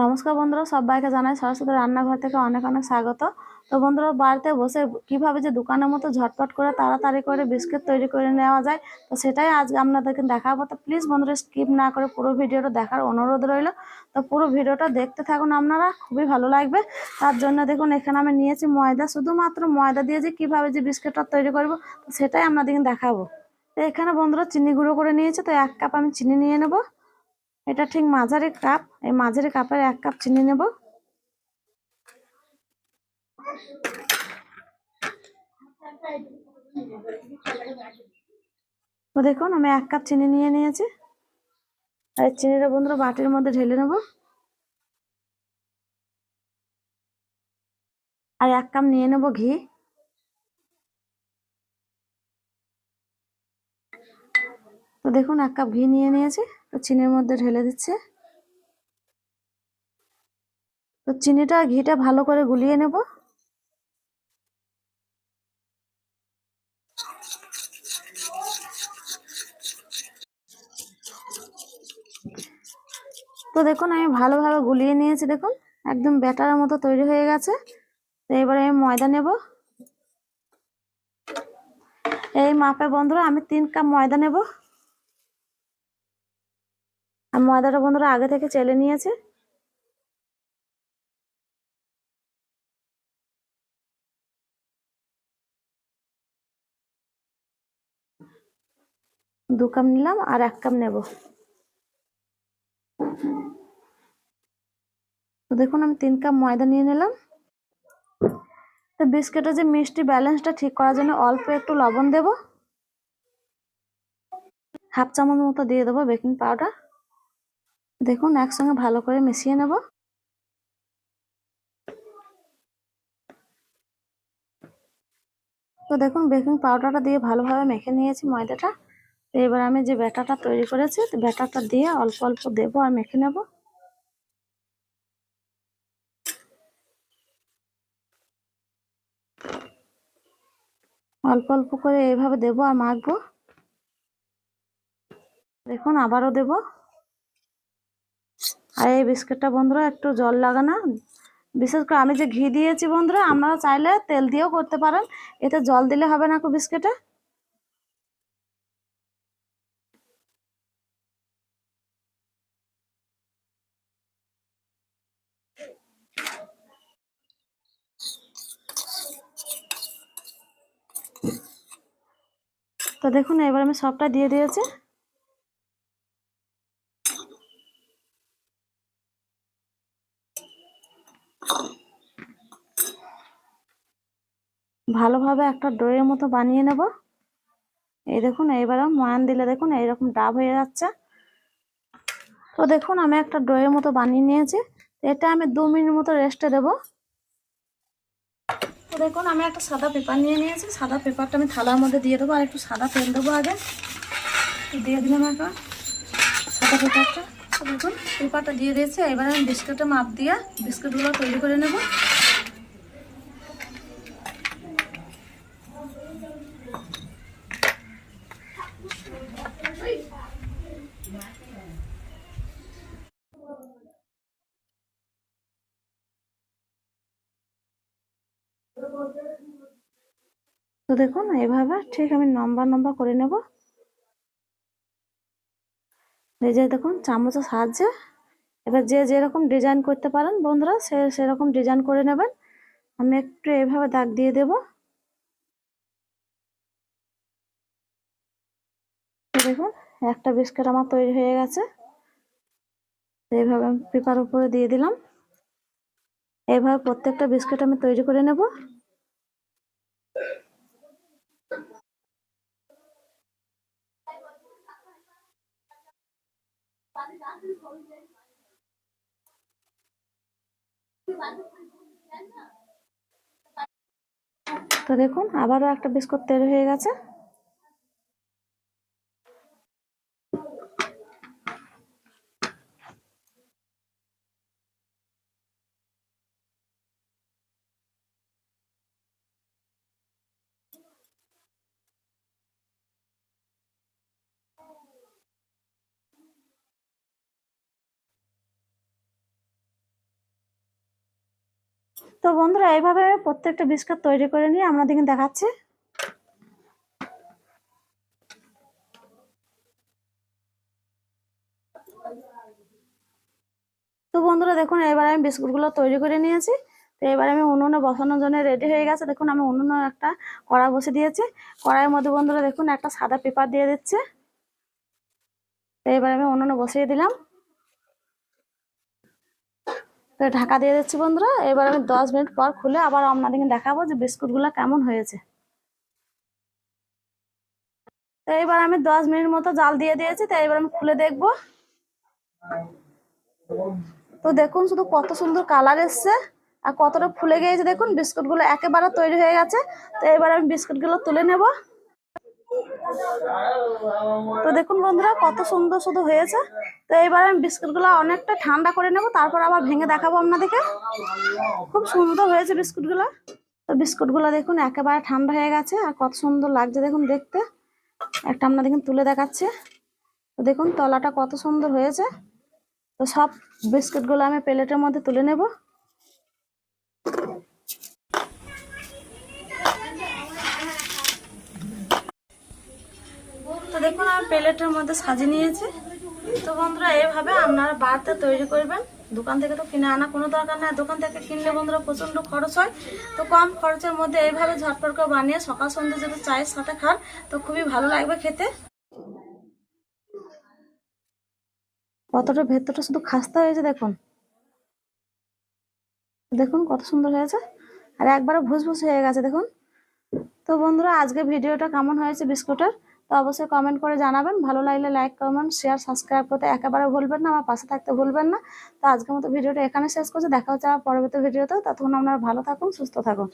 নমস্কার বন্ধুরা, সবাইকে জানাই সরস্বতী রান্নাঘর থেকে অনেক অনেক স্বাগত। তো বন্ধুরা, বাড়িতে বসে কীভাবে যে দোকানের মতো ঝটপট করে তাড়াতাড়ি করে বিস্কিট তৈরি করে নেওয়া যায়, তো সেটাই আজকে আপনাদেরকে দেখাবো। তো প্লিজ বন্ধুরা স্কিপ না করে পুরো ভিডিওটা দেখার অনুরোধ রইল। তো পুরো ভিডিওটা দেখতে থাকুন আপনারা, খুবই ভালো লাগবে। তার জন্য দেখুন, এখানে আমি নিয়েছি ময়দা, শুধুমাত্র ময়দা দিয়ে যে কীভাবে যে বিস্কিটটা তৈরি করব, তো সেটাই আপনাদেরকে দেখাবো। তো এখানে বন্ধুরা, চিনি গুঁড়ো করে নিয়েছে, তো এক কাপ আমি চিনি নিয়ে নেব। এটা ঠিক মাঝারি কাপ। এই মাঝারি কাপের এক কাপ চিনি নেব। তো দেখুন, আমি এক কাপ চিনি নিয়ে নিয়েছি। আর চিনিটা বন্ধুরা বাটির মধ্যে ঢেলে নেব। আর এক কাপ নিয়ে নেব ঘি। তো দেখুন, এক কাপ ঘি নিয়ে নিয়েছি। চিনির মধ্যে ঢেলে দিচ্ছে। তো চিনিটা ঘিটা ভালো করে গুলিয়ে নেব। তো দেখুন, আমি ভালোভাবে গুলিয়ে নিয়েছি, দেখুন। একদম ব্যাটারের মতো তৈরি হয়ে গেছে। তো এবারে আমি ময়দা নেব। এই মাপে বন্ধুরা, আমি তিন কাপ ময়দা নেব। আর ময়দাটা বন্ধুরা আগে থেকে চেলে নিয়েছে। দু কাপ নিলাম আর এক কাপ নেব। তো দেখুন, আমি তিন কাপ ময়দা নিয়ে নিলাম। তো বিস্কিটের যে মিষ্টি ব্যালেন্সটা ঠিক করার জন্য অল্প একটু লবণ দেব। হাফ চামচ মতো দিয়ে দেবো বেকিং পাউডার। দেখুন, একসঙ্গে ভালো করে মিশিয়ে নেব। তো দেখুন, বেকিং পাউডারটা দিয়ে ভালোভাবে মেখে নিয়েছি ময়দাটা। তো এবার আমি যে ব্যাটারটা তৈরি করেছি ব্যাটারটা দিয়ে অল্প অল্প দেবো আর মেখে নেব। অল্প অল্প করে এইভাবে দেবো আর মাখবো। দেখুন, আবারও দেব। আর এই বিস্কিটটা বন্ধুরা একটু জল লাগানো। বিশেষ করে আমি যে ঘি দিয়েছি বন্ধুরা, আপনারা চাইলে তেল দিয়েও করতে পারেন। এতে জল দিলে হবে না বিস্কিটে। তো দেখুন, এবার আমি সবটা দিয়ে দিয়েছি। ভালোভাবে একটা ডোয়ের মতো বানিয়ে নেব। এই দেখুন, এইবারও ময়ান দিলে দেখুন, এইরকম ডাব হয়ে যাচ্ছে। তো দেখুন, আমি একটা ডোয়ের মতো বানিয়ে নিয়েছি। এটা আমি দু মিনিট মতো রেস্টে দেবো। তো দেখুন, আমি একটা সাদা পেপার নিয়ে নিয়েছি। সাদা পেপারটা আমি থালার মধ্যে দিয়ে দেবো, আর একটু সাদা তেল দেবো আগে। দিয়ে দিলাম একটা সাদা পেপারটা। দেখুন, পেপারটা দিয়ে দিয়েছি। এবার আমি বিস্কুটের মাপ দিয়ে বিস্কুটগুলো তৈরি করে নেব। তো দেখুন এভাবে ঠিক আমি লম্বা লম্বা করে নেব। যে দেখুন, চামচের সাহায্যে। এবার যে যেরকম ডিজাইন করতে পারেন বন্ধুরা, সে সেরকম ডিজাইন করে নেবেন। আমি একটু এভাবে দাগ দিয়ে দেব। দেখুন, একটা বিস্কুট আমার তৈরি হয়ে গেছে। এইভাবে পেপার উপরে দিয়ে দিলাম। এইভাবে প্রত্যেকটা বিস্কুট আমি তৈরি করে নেব। তো দেখুন আবারও একটা বিস্কুট তৈরি হয়ে গেছে। তো বন্ধুরা এইভাবে আমি প্রত্যেকটা বিস্কুট তৈরি করে নিয়ে আপনাদেরকে দেখাচ্ছি। তো বন্ধুরা, দেখুন, এবার আমি বিস্কুটগুলো তৈরি করে নিয়েছি। তো এবার আমি উনুনে বসানোর জন্য রেডি হয়ে গেছে। দেখুন, আমি উনুনে একটা কড়া বসে দিয়েছি। কড়াইয়ের মধ্যে বন্ধুরা, দেখুন, একটা সাদা পেপার দিয়ে দিচ্ছে। তো এবার আমি উনুনে বসিয়ে দিলাম। তো ঢাকা দিয়ে দিচ্ছি বন্ধুরা। এবার আমি দশ মিনিট পর খুলে আবার আপনাদেরকে দেখাবো যে বিস্কুটগুলো কেমন হয়েছে। তো এবার আমি দশ মিনিট মতো জাল দিয়ে দিয়েছি, তো এবার আমি খুলে দেখব। তো দেখুন শুধু কত সুন্দর কালার এসছে আর কতটা ফুলে গিয়েছে। দেখুন বিস্কুটগুলো একেবারে তৈরি হয়ে গেছে। তো এবার আমি বিস্কুটগুলো তুলে নেব। তো দেখুন বন্ধুরা, কত সুন্দর শুধু হয়েছে। তো এইবার আমি বিস্কুটগুলো অনেকটা ঠান্ডা করে নেব, তারপর আবার ভেঙে দেখাবো আপনাদেরকে। খুব সুন্দর হয়েছে বিস্কুটগুলো। তো বিস্কুটগুলো দেখুন, একেবারে ঠান্ডা হয়ে গেছে, আর কত সুন্দর লাগছে দেখুন দেখতে। একটা আপনাদেরকে তুলে দেখাচ্ছে। তো দেখুন, তলাটা কত সুন্দর হয়েছে। তো সব বিস্কুটগুলো আমি প্লেটের মধ্যে তুলে নেব তো দেখুন আমি প্লেটের মধ্যে সাজিয়ে নিয়েছি। তো বন্ধুরা, এভাবে আপনারা বাড়িতে তৈরি করবেন। দোকান থেকে তো কিনে আনা কোনো দরকার নেই। দোকান থেকে কিনলে বন্ধুরা প্রচণ্ড খরচ হয়। তো কম খরচের মধ্যে এইভাবে ঝটপট করে বানিয়ে সকাল সন্ধ্যে যদি চায়ের সাথে খান, তো খুবই ভালো লাগবে খেতে। কতটা ভেতরটা শুধু খাস্তা হয়েছে দেখুন। দেখুন কত সুন্দর হয়েছে। আর একবারে ভুসভুস হয়ে গেছে, দেখুন। তো বন্ধুরা, আজকে ভিডিওটা কেমন হয়েছে বিস্কুটের? তো অবশ্যই কমেন্ট করে জানাবেন। ভালো লাগলে লাইক কমেন্ট শেয়ার সাবস্ক্রাইব করতে একেবারে ভুলবেন না, আমার পাশে থাকতে ভুলবেন না। তো আজকের মতো ভিডিওটা এখানে শেষ করছে, দেখা হচ্ছে আমার পরবর্তী ভিডিওতে। ততক্ষণ আপনারা ভালো থাকুন, সুস্থ থাকুন।